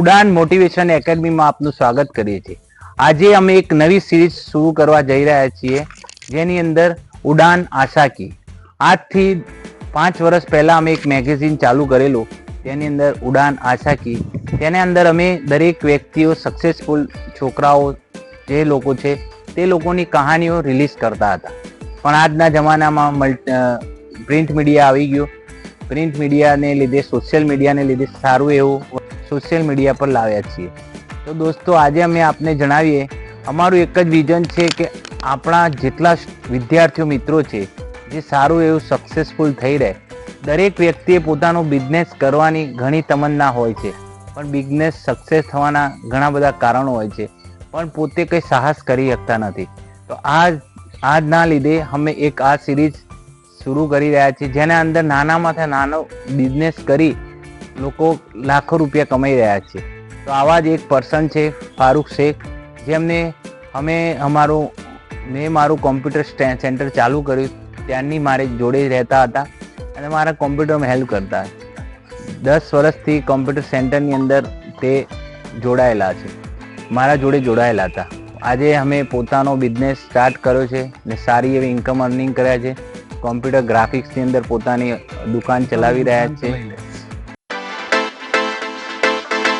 ઉડાન મોટિવેશન એકેડમીમાં આપનું સ્વાગત કરીએ છીએ. આજે અમે એક નવી સિરીઝ શરૂ કરવા જઈ રહ્યા છીએ, જેની અંદર ઉડાન આશા કી. આજથી પાંચ વર્ષ પહેલા અમે એક મેગેઝિન ચાલુ કરેલું તેની અંદર ઉડાન આશા કી. તેની અંદર અમે દરેક વ્યક્તિઓ સક્સેસફુલ છોકરાઓ, જે લોકો છે, તે લોકોની કહાનીઓ રિલીઝ કરતા હતા. પણ આજના જમાનામાં મલ્ટ પ્રિન્ટ મીડિયા આવી ગયું. પ્રિન્ટ મીડિયાને લીધે સોશિયલ મીડિયાને લીધે સારું એવું સોશિયલ મીડિયા પર લાવ્યા છીએ. તો દોસ્તો, આજે અમે આપને જણાવીએ, અમારું એક જ વિઝન છે કે આપણા જેટલા વિદ્યાર્થીઓ મિત્રો છે, જે સારું એવું સક્સેસફુલ થઈ રહે. દરેક વ્યક્તિએ પોતાનો બિઝનેસ કરવાની ઘણી તમન્ના હોય છે, પણ બિઝનેસ સક્સેસ થવાના ઘણા બધા કારણો હોય છે, પણ પોતે કંઈ સાહસ કરી શકતા નથી. તો આ આજના લીધે અમે એક આ સિરીઝ શરૂ કરી રહ્યા છીએ, જેના અંદર નાનામાંથી નાનો બિઝનેસ કરી લોકો લાખો રૂપિયા કમાઈ રહ્યા છે. તો આવા જ એક પર્સન છે ફારૂક શેખ, જેમને અમે અમારું, મેં મારું કોમ્પ્યુટર સેન્ટર ચાલુ કર્યું. ત્યારની મારે જોડે રહેતા હતા અને મારા કોમ્પ્યુટરમાં હેલ્પ કરતા દસ વર્ષથી કોમ્પ્યુટર સેન્ટરની અંદર તે જોડાયેલા છે. મારા જોડે જોડાયેલા હતા. આજે અમે પોતાનો બિઝનેસ સ્ટાર્ટ કર્યો છે ને સારી એવી ઇન્કમ અર્નિંગ કર્યા છે. કોમ્પ્યુટર ગ્રાફિક્સની અંદર પોતાની દુકાન ચલાવી રહ્યા છે.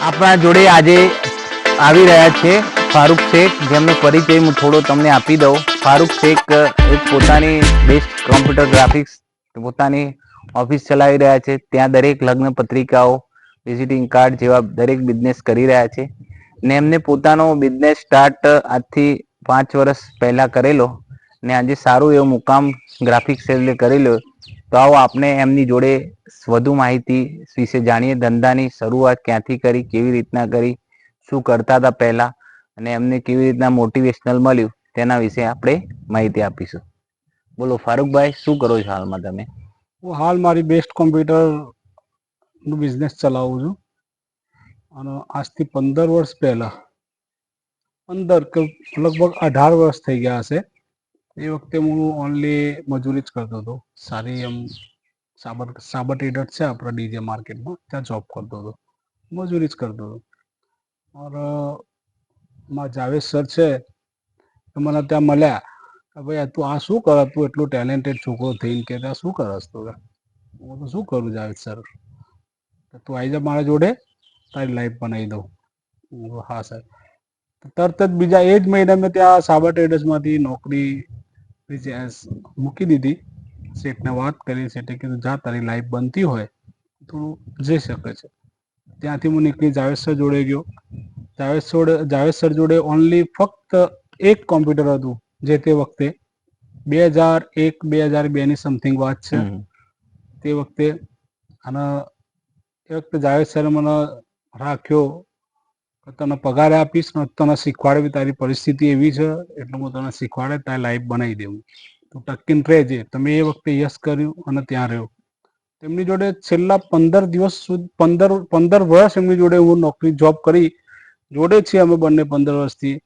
આપણા જોડે આજે આવી રહ્યા છે ફારૂક શેખ, જેમનો પરિચય હું થોડો તમને આપી દઉં. ફારૂક શેખ એક પોતાની બેસ્ટ કોમ્પ્યુટર ગ્રાફિક્સ પોતાની ઓફિસ ચલાવી રહ્યા છે. ત્યાં દરેક લગ્ન પત્રિકાઓ વિઝિટિંગ કાર્ડ જેવા દરેક બિઝનેસ કરી રહ્યા છે. ને એમને પોતાનો બિઝનેસ સ્ટાર્ટ આજથી પાંચ વર્ષ પહેલા કરેલો. ને આજે સારું એવું મુકામ ગ્રાફિક સેલે કરેલો. તો આવો આપણે એમની જોડે વધુ માહિતી વિશે જાણીએ. ધંધાની શરૂઆત ક્યાંથી કરી, કેવી રીતના કરી, શું કરતા હતા પહેલા અને એમને કેવી રીતના મોટિવેશનલ મળ્યું તેના વિશે આપણે માહિતી આપીશું. બોલો, ફારૂકભાઈ, શું કરો છો હાલમાં તમે? હું હાલ મારી બેસ્ટ કોમ્પ્યુટરનું બિઝનેસ ચલાવું છું. અને આજથી પંદર વર્ષ પહેલા, પંદર કે લગભગ અઢાર વર્ષ થઈ ગયા હશે. એ વખતે હું ઓનલી મજૂરી જ કરતો હતો. સારી એમ સાબર સાબર ટ્રેડર છે આપણા ડીજે માર્કેટમાં ત્યાં જોબ કરતો હતો. મજૂરી જ કરતો હતો. ઓરમાં જાવેદ સર છે એ મને ત્યાં મળ્યા કે ભાઈ આ તું આ શું કરે? તું એટલું ટેલેન્ટેડ છોકરો થઈને કે આ શું કરસ તું કે? હું તો શું કરું જાવેદ સર તો તું આવી જા મારા જોડે તારી લાઈફ બનાવી દઉં. હું કીધું, હા સર તરત જ બીજા એ જ મહિને મેં ત્યાં સાબર ટ્રેડર્સમાંથી નોકરી રિઝાઇન મૂકી દીધી. શેઠને વાત કરી શેઠે કીધું જા તારી લાઈફ બનતી હોય થોડું જઈ શકે છે. ત્યાંથી હું નીકળી જાવેદ સર જોડે ગયો. જાવેદ સર જાવેદ સર જોડે ઓનલી ફક્ત એક કોમ્પ્યુટર હતું જે તે વખતે બે હજાર એક બે હજાર બે ની સમથિંગ વાત છે. તે વખતે અને એ વખતે જાવેદ સરે મને રાખ્યો તને પગાર આપીશ ને તને શીખવાડે તારી પરિસ્થિતિ એવી છે, એટલે હું તને શીખવાડે, તારી લાઈફ બનાવી દેવું. તું ટકીને રહેજે. તમે એ વખતે યસ કર્યું અને ત્યાં રહ્યો. તેમની જોડે છેલ્લા પંદર દિવસ સુધી, પંદર પંદર વર્ષ એમની જોડે હું નોકરી જોબ કરી, જોડે છીએ અમે બંને પંદર વર્ષથી.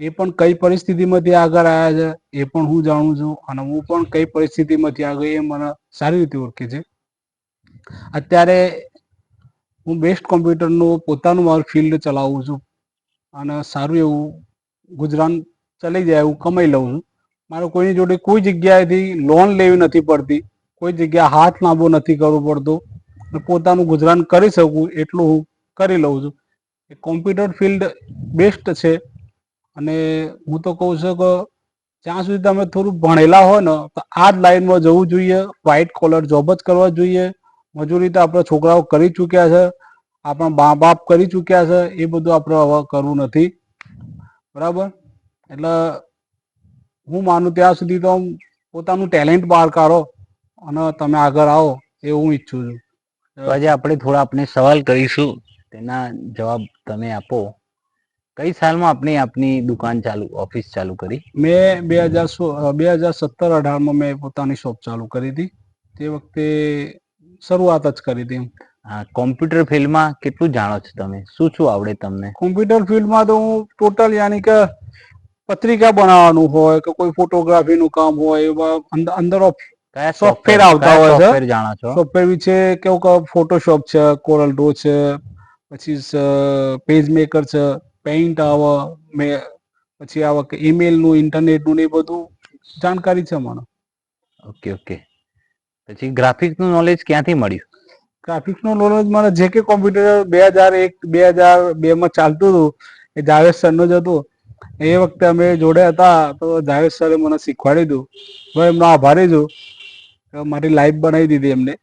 એ પણ કઈ પરિસ્થિતિમાંથી આગળ આવ્યા છે, એ પણ હું જાણું છું અને હું પણ કઈ પરિસ્થિતિમાંથી આગળ, એ મને સારી રીતે ઓળખે છે. અત્યારે હું બેસ્ટ કોમ્પ્યુટરનું પોતાનું મારું ફિલ્ડ ચલાવું છું. અને સારું એવું ગુજરાન ચલી જાય એવું કમાઈ લઉં છું. મારે કોઈની જોડે કોઈ જગ્યાએથી લોન લેવી નથી પડતી. કોઈ જગ્યાએ હાથ લાંબો નથી કરવો પડતો. પોતાનું ગુજરાન કરી શકું એટલું હું કરી લઉં છું. કોમ્પ્યુટર ફિલ્ડ બેસ્ટ છે. અને હું તો કહું છું કે જ્યાં સુધી તમે થોડું ભણેલા હોય ને, તો આ જ લાઈનમાં જવું જોઈએ. વ્હાઇટ કોલર જોબ જ કરવા જોઈએ. મજૂરી તો આપણા છોકરાઓ કરી ચૂક્યા છે આપણા બા બાપ કરી ચૂક્યા છે એ બધું આપણે હવે કરવું નથી. બરાબર? એટલે હું માનું ત્યાં સુધી તો પોતાનું ટેલેન્ટ બહાર કાઢો અને તમે આગળ આવો એ હું ઈચ્છું છું. તો આજે આપણે થોડા આપણે સવાલ કરીશું તેના જવાબ તમે આપો. કઈ સાલમાં આપણે આપની દુકાન ચાલુ ઓફિસ ચાલુ કરી? મેં બે હજાર બે હજાર સત્તર અઢારમાં મેં પોતાની શોપ ચાલુ કરી હતી. તે વખતે શરૂઆત જ કરી હતી. કોમ્પ્યુટર ફિલ્ડમાં કેટલું જાણો છો તમે? શું શું આવડે તમને? કોમ્પ્યુટર ફિલ્ડમાં તો હું ટોટલ યાની કે પત્રિકા બનાવવાનું હોય કે કોઈ ફોટોગ્રાફીનું કામ હોય અંદર કયા software આવતા હોય છે? જાણો છો? સોફ્ટવેર વિશે કેવું કે ફોટોશોપ છે કોરલ ડ્રો છે પછી પેજ મેકર છે પેઇન્ટ આવે મે પછી આવે કે ઇન્ટરનેટનું ને એ બધું જાણકારી છે મને. ઓકે ઓકે પછી ગ્રાફિક્સનું નોલેજ ક્યાંથી મળ્યું? ગ્રાફિક્સનું નોલેજ મને જે કે કોમ્પ્યુટર બે હજાર એક બે હજાર બેમાં ચાલતું હતું એ જાવેદ સરનું જ હતું. એ વખતે અમે જોડે હતા તો જાવેદ સરે મને શીખવાડી દીધું. એમનો આભારી છું. મારી લાઈફ બનાવી દીધી એમને.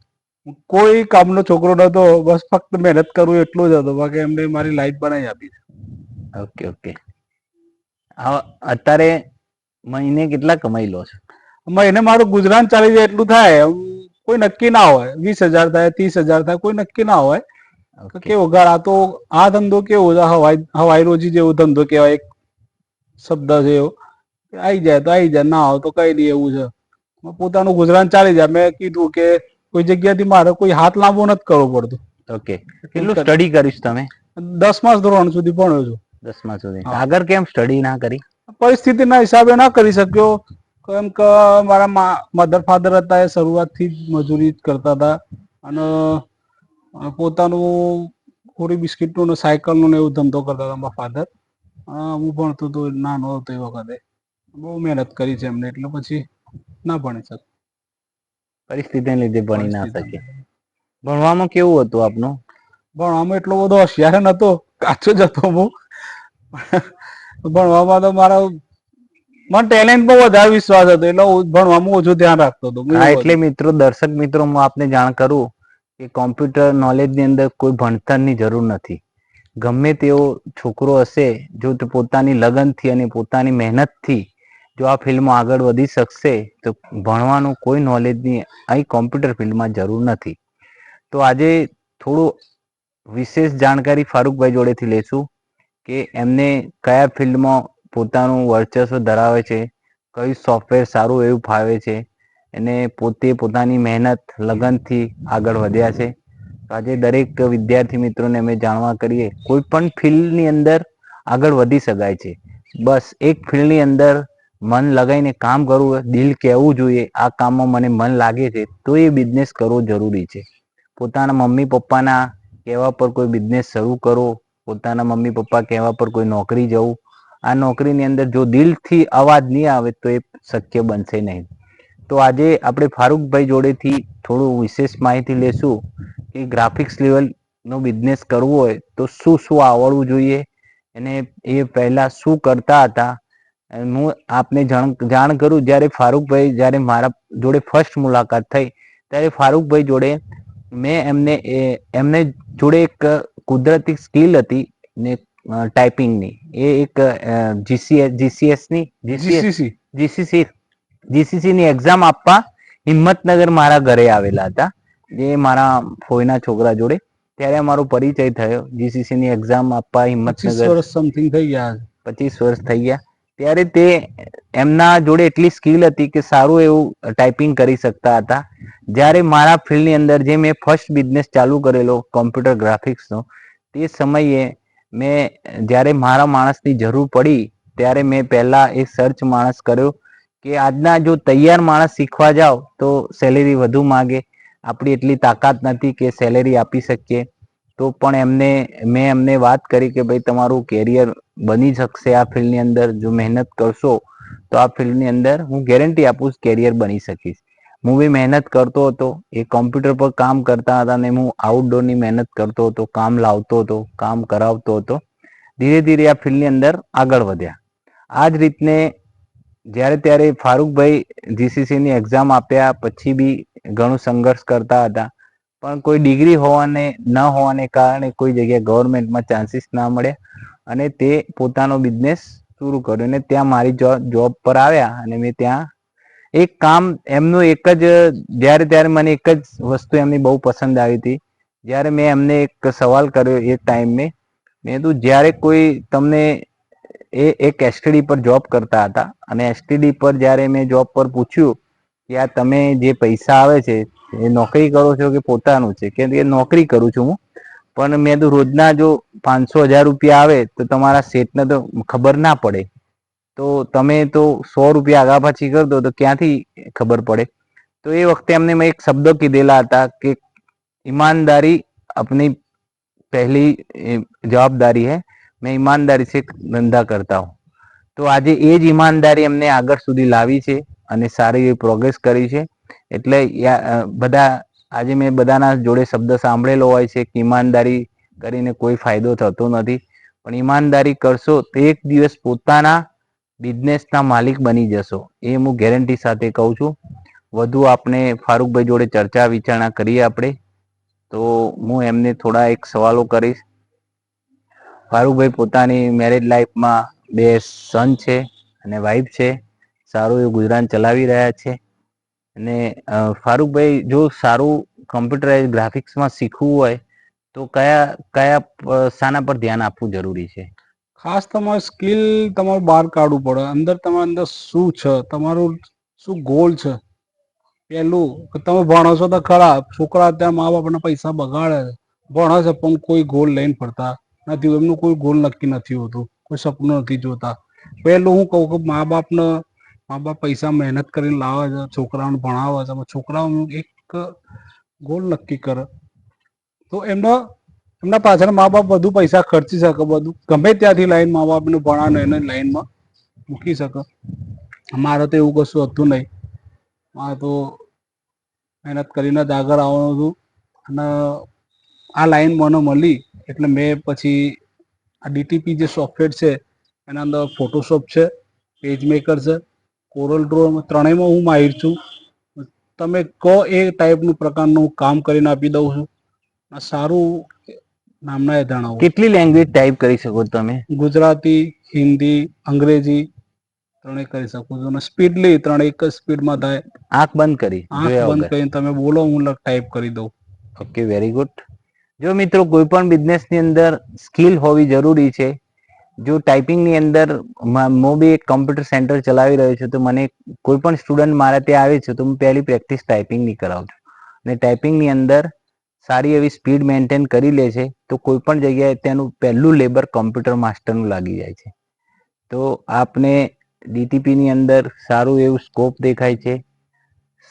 કોઈ કામનો છોકરો નતો બસ ફક્ત મહેનત કરવું એટલું જ હતું. બાકી એમને મારી લાઈફ બનાવી આપી ઓકે ઓકે અત્યારે મહિને કેટલા કમાઈ લો છો? મહિને મારું ગુજરાન ચાલી જાય એટલું થાય. કોઈ નક્કી ના હોય. વીસ હજાર થાય ત્રીસ હજાર થાય કોઈ નક્કી ના હોય. કેવો ઘર આ તો આ ધંધો કેવો હવાઈ હવાઈ રોજી જેવો ધંધો કેવાય એક શબ્દ છે એવો. આઈ જાય તો આઈ જાય ના આવે તો કઈ નહીં એવું છે. પોતાનું ગુજરાન ચાલી જાય. મેં કીધું કે કોઈ જગ્યાથી મારે કોઈ હાથ લાંબો નથી કરવો પડતો. ઓકે કેટલું સ્ટડી કરીશ તમે? દસમા ધોરણ સુધી ભણ્યો છું. દસમા સુધી. આગળ કેમ સ્ટડી ના કરી? પરિસ્થિતિના હિસાબે ના કરી શક્યો. કેમ કે મારા મધર ફાધર હતા એ શરૂઆતથી જ મજૂરી જ કરતા હતા. અને પોતાનું પૂરી બિસ્કિટનું ને સાયકલનું ને એવું ધંધો કરતા હતા મારા ફાધર. હું ભણતો હતો નાનો હતો એ વખતે. બહુ મહેનત કરી છે એમને એટલે પછી ના ભણી શક. પરિસ્થિતિને લીધે ભણી ના શકે. ભણવામાં કેવું હતું આપનું? ભણવામાં એટલો બધો હોશિયાર નતો કાચો જ હતો હું. ભણવામાં તો મારા મને ટેલેન્ટ પર વધારે વિશ્વાસ હતો એટલે હું ભણવામાં ઓછું ધ્યાન રાખતો હતો. હા એટલે મિત્રો દર્શક મિત્રો હું આપને જાણ કરું કે કોમ્પ્યુટર નોલેજની અંદર કોઈ ભણતરની જરૂર નથી. ગમે તેવો છોકરો હશે જો તે પોતાની લગનથી અને પોતાની મહેનતથી જો આ ફિલ્ડમાં આગળ વધી શકશે તો ભણવાનું કોઈ નોલેજની અહીં કોમ્પ્યુટર ફિલ્ડમાં જરૂર નથી. તો આજે થોડું વિશેષ જાણકારી ફારૂકભાઈ જોડેથી લેશું કે એમને કયા ફિલ્ડમાં પોતાનું વર્ચસ્વ ધરાવે છે, કયું સોફ્ટવેર સારું એવું ફાવે છે એને પોતે પોતાની મહેનત લગનથી આગળ વધ્યા છે. આજે દરેક વિદ્યાર્થી મિત્રોને અમે જાણવા કરીએ, કોઈ પણ ફિલ્ડની અંદર આગળ વધી શકાય છે. બસ એક ફિલ્ડની અંદર મન લગાવીને કામ કરવું, દિલ કહેવું જોઈએ, આ કામમાં મને મન લાગે છે, તો એ બિઝનેસ કરવો જરૂરી છે. પોતાના મમ્મી પપ્પાના કહેવા પર કોઈ બિઝનેસ શરૂ કરો, પોતાના મમ્મી પપ્પા કહેવા પર કોઈ નોકરી જવું આ નોકરીની અંદર જો દિલથી અવાજ નહીં આવે તો એ શક્ય બનશે નહીં. તો આજે આપણે ફારૂકભાઈ જોડેથી થોડું વિશેષ માહિતી લેશું કે ગ્રાફિક્સ લેવલનો બિઝનેસ કરવો હોય તો શું શું આવડવું જોઈએ અને એ પહેલા શું કરતા હતા. હું આપને જાણ જાણ કરું જ્યારે ફારૂકભાઈ, જ્યારે મારા જોડે ફર્સ્ટ મુલાકાત થઈ ત્યારે ફારૂકભાઈ જોડે મેં એમને એમને જોડે એક કુદરતી સ્કિલ હતી ને ટાઈપિંગની. એ એક જીસીએસ જીસીએસની જીસીએસ જીસીસી જીસીસી જીસીસી ની એક્ઝામ આપવા હિંમતનગર મારા ઘરે આવેલા હતા. જે મારા ફોઈના છોકરા જોડે. ત્યારે અમારો પરિચય થયો. જીસીસી ની એક્ઝામ આપવા હિંમતનગર. વર્ષ સમથિંગ થઈ ગયા. પચીસ વર્ષ થઈ ગયા. ત્યારે તે એમના જોડે એટલી સ્કિલ હતી કે સારું એવું ટાઈપિંગ કરી શકતા હતા. જ્યારે મારા ફિલ્ડની અંદર જે મેં ફર્સ્ટ બિઝનેસ ચાલુ કરેલો કોમ્પ્યુટર ગ્રાફિક્સનો તે સમયે મેં જ્યારે મારા માણસની જરૂર પડી, ત્યારે મેં પહેલા એ સર્ચ માણસ કર્યો કે આજના જો તૈયાર માણસ શીખવા જાવ, તો સેલેરી વધુ માગે. આપણી એટલી તાકાત નથી કે સેલેરી આપી શકીએ. તો પણ એમને, મેં એમને વાત કરી કે ભાઈ તમારું કેરિયર બની શકશે આ ફિલ્ડની અંદર, જો મહેનત કરશો, તો આ ફિલ્ડની અંદર હું ગેરંટી આપું કેરિયર બની શકીશ. હું બી મહેનત કરતો હતો. એ કોમ્પ્યુટર પર કામ કરતા હતા અને હું આઉટડોરની મહેનત કરતો હતો, કામ લાવતો હતો, કામ કરાવતો હતો. ધીરે ધીરે આ ફિલ્ડની અંદર આગળ વધ્યા. આ જ રીતને જ્યારે ત્યારે ફારૂકભાઈ જીસીસીની એક્ઝામ આપ્યા, પછી બી ઘણું સંઘર્ષ કરતા હતા. પણ કોઈ ડિગ્રી હોવાને, ન હોવાને કારણે કોઈ જગ્યાએ ગવર્મેન્ટમાં ચાન્સીસ ના મળ્યા અને તે પોતાનો બિઝનેસ શરૂ કર્યો અને ત્યાં મારી જોબ પર આવ્યા અને મેં ત્યાં એક કામ એમનું એક જ, જ્યારે ત્યારે મને એક જ વસ્તુ એમની બહુ પસંદ આવી હતી. જ્યારે મેં એમને એક સવાલ કર્યો એ ટાઈમે, મેં કીધું, જ્યારે કોઈ તમને એ, એક એસટીડી પર જોબ કરતા હતા અને એસટીડી પર જ્યારે મેં જોબ પર પૂછ્યું કે આ તમે જે પૈસા આવે છે, એ નોકરી કરો છો કે પોતાનું છે? કે એ નોકરી કરું છું હું. પણ મેં તો રોજના જો પાંચસો હજાર રૂપિયા આવે તો તમારા સેટને તો ખબર ના પડે. તો તમે તો સો રૂપિયા આગા પાછી કરી દો તો ક્યાંથી ખબર પડે? તો એ વખતે એમને મેં એક શબ્દ કીધેલા હતા કે ઈમાનદારી આપની પહેલી જવાબદારી હે. મેં ઈમાનદારી છે ધંધા કરતા હું. તો આજે એ જ ઈમાનદારી એમને આગળ સુધી લાવી છે અને સારી એવી પ્રોગ્રેસ કરી છે. એટલે બધા, આજે મેં બધાના જોડે શબ્દ સાંભળેલો હોય છે કે ઈમાનદારી કરીને કોઈ ફાયદો થતો નથી. પણ ઈમાનદારી કરશો તો એક દિવસ પોતાના બિઝનેસના માલિક બની જશો. એ હું ગેરંટી સાથે કહું છું. વધુ આપણે ફારૂકભાઈ જોડે ચર્ચા વિચારણા કરીએ આપણે. તો હું એમને થોડા એક સવાલો કરીશ. ફારૂકભાઈ પોતાની મેરેજ લાઈફમાં બે સન છે અને વાઈફ છે. સારું એવું ગુજરાન ચલાવી રહ્યા છે. અને ફારૂકભાઈ જો સારું કમ્પ્યુટરાઇઝ ગ્રાફિક્સમાં શીખવું હોય, તો કયા કયા શાના પર ધ્યાન આપવું જરૂરી છે? ખાસ તમારે સ્કિલ તમારે બહાર કાઢવું પડે. અંદર તમારા અંદર શું છે? તમારું શું ગોલ છે? પહેલું તમે ભણો છો તો ખરા, છોકરા ત્યાં મા બાપના પૈસા બગાડે ભણે છે પણ કોઈ ગોલ લઈને ફરતા નથી, એમનું કોઈ ગોલ નક્કી નથી હોતું, કોઈ સપનું નથી જોતા. પહેલું હું કહું કે મા બાપને, મા બાપ પૈસા મહેનત કરીને લાવે છે, છોકરાઓને ભણાવે છે છોકરાઓનું એક ગોલ નક્કી કરે. તો એમના એમના પાછળ મા બાપ બધું પૈસા ખર્ચી શકે, બધું. ગમે ત્યાંથી લાઈન મા બાપને ભણાવે એને લાઈનમાં મૂકી શકે. મારે તો એવું કશું હતું નહીં. મારે તો મહેનત કરીને જ આગળ આવવાનું હતું. અને આ લાઈન મને મળી, એટલે મેં પછી આ ડીટીપી જે સોફ્ટવેર છે, એના અંદર ફોટોશોપ છે પેજ મેકર છે કોરલ ડ્રો ત્રણેયમાં હું માહિર છું. તમે કહો એ ટાઈપનું પ્રકારનું કામ કરીને આપી દઉં છું. સારું નામના એ જણાવો કેટલી લેંગ્વેજ ટાઈપ કરી શકો તમે? ગુજરાતી હિન્દી અંગ્રેજી ત્રણેય કરી શકો છો. અને સ્પીડલી ત્રણ એક જ સ્પીડમાં થાય. આંખ બંધ કરી આંખ બંધ કરીને તમે બોલો હું ટાઈપ કરી દઉં. ઓકે વેરી ગુડ જો મિત્રો કોઈ પણ બિઝનેસની અંદર સ્કિલ હોવી જરૂરી છે. જો ટાઈપિંગની અંદર હું બી એક કમ્પ્યુટર સેન્ટર ચલાવી રહ્યો છું તો મને કોઈ પણ સ્ટુડન્ટ મારા ત્યાં આવે છે તો હું પહેલી પ્રેક્ટિસ ટાઈપિંગની કરાવું છું. અને ટાઈપિંગની અંદર સારી એવી સ્પીડ મેન્ટેન કરી લે છે, તો કોઈ પણ જગ્યાએ તેનું પહેલું લેબર કમ્પ્યુટર માસ્ટરનું લાગી જાય છે. તો આપને ડીટીપીની અંદર સારું એવું સ્કોપ દેખાય છે.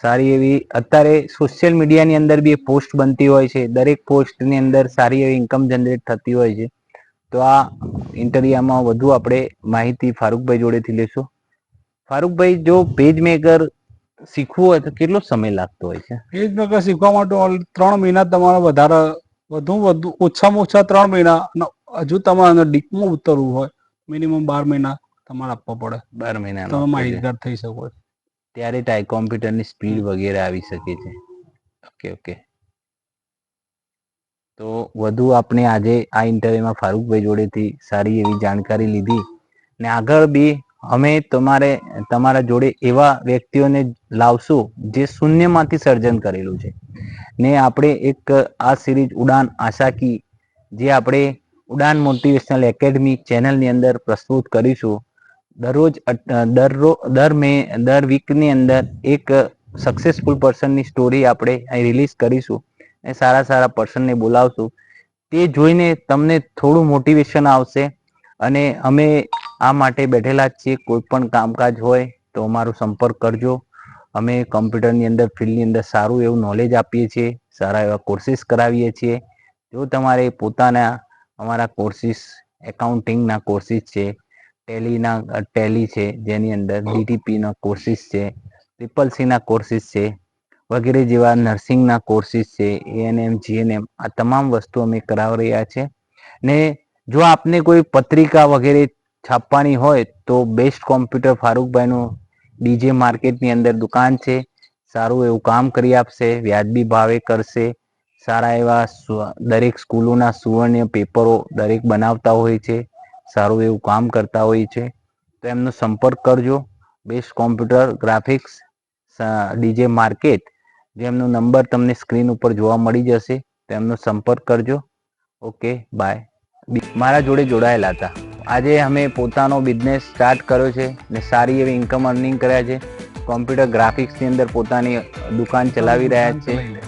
સારી એવી, અત્યારે સોશિયલ મીડિયાની અંદર બી પોસ્ટ બનતી હોય છે. દરેક પોસ્ટની અંદર સારી એવી ઇન્કમ જનરેટ થતી હોય છે. તો આ ઇન્ટરવ્યુમાં વધુ આપણે માહિતી ફારૂકભાઈ જોડેથી લેશું ફારૂકભાઈ, જો પેજ મેકર શીખવું હોય તો કેટલો સમય લાગતો હોય છે? એ જ મેં શીખવા માટે ત્રણ મહિના તમારે વધારે વધુ વધુ ઓછામાં ઓછા ત્રણ મહિના અને હજુ તમારે અંદર ડીપમાં ઉતરવું હોય મિનિમમ બાર મહિના તમારે આપવા પડે. બાર તમે મહિના માહિતગાર થઈ શકો. ત્યારે ટાઈ કોમ્પ્યુટરની સ્પીડ વગેરે આવી શકે છે. Okay okay. તો વધુ આપણે આજે આ ઇન્ટરવ્યુમાં ફારૂકભાઈ જોડેથી સારી એવી જાણકારી લીધી. ને આગળ બી અમે તમારે, તમારા જોડે એવા વ્યક્તિઓને લાવશું જે શૂન્યમાંથી સર્જન કરેલું છે. ને આપણે એક આ સિરીઝ ઉડાન આશાકી જે આપણે ઉડાન મોટિવેશનલ એકેડમી ચેનલની અંદર પ્રસ્તુત કરીશું. દરરોજ દરરોજ દરરો, દર મે, દર વીકની અંદર એક સક્સેસફુલ પર્સનની સ્ટોરી આપણે રિલીઝ કરીશું અને સારા સારા પર્સનને બોલાવશું. તે જોઈને તમને થોડું મોટિવેશન આવશે અને અમે આ માટે બેઠેલા જ છીએ. કોઈ પણ કામકાજ હોય તો અમારો સંપર્ક કરજો. અમે કમ્પ્યુટરની અંદર, ફિલ્ડની અંદર સારું એવું નોલેજ આપીએ છીએ, સારા એવા કોર્સિસ કરાવીએ છીએ. જો તમારે પોતાના, અમારા કોર્સિસ એકાઉન્ટિંગના કોર્સિસ છે, ટેલીના ટેલી છે, જેની અંદર ડીટીપીના કોર્સિસ છે ટ્રિપલ સીના કોર્સિસ છે, વગેરે જેવા નર્સિંગના કોર્સિસ છે એએનએમ જીએનએમ આ તમામ વસ્તુ અમે કરાવી રહ્યા છે. ને જો આપને કોઈ પત્રિકા વગેરે છાપવાની હોય તો બેસ્ટ કોમ્પ્યુટર ફારૂકભાઈનું ડીજે માર્કેટની અંદર દુકાન છે. સારું એવું કામ કરી આપશે, વ્યાજબી ભાવે કરશે. સારા એવા દરેક સ્કૂલોના સુવર્ણ પેપરો દરેક બનાવતા હોય છે. સારું એવું કામ કરતા હોય છે. તો એમનો સંપર્ક કરજો. Best computer graphics DJ market, જેમનો નંબર તમને સ્ક્રીન ઉપર જોવા મળી જશે, તેમનો સંપર્ક કરજો. ઓકે બાય મારા જોડે જોડાયેલા હતા. આજે અમે પોતાનો બિઝનેસ સ્ટાર્ટ કર્યો છે ને સારી એવી ઇન્કમ અર્નિંગ કર્યા છે. કોમ્પ્યુટર ગ્રાફિક્સની અંદર પોતાની દુકાન ચલાવી રહ્યા છે.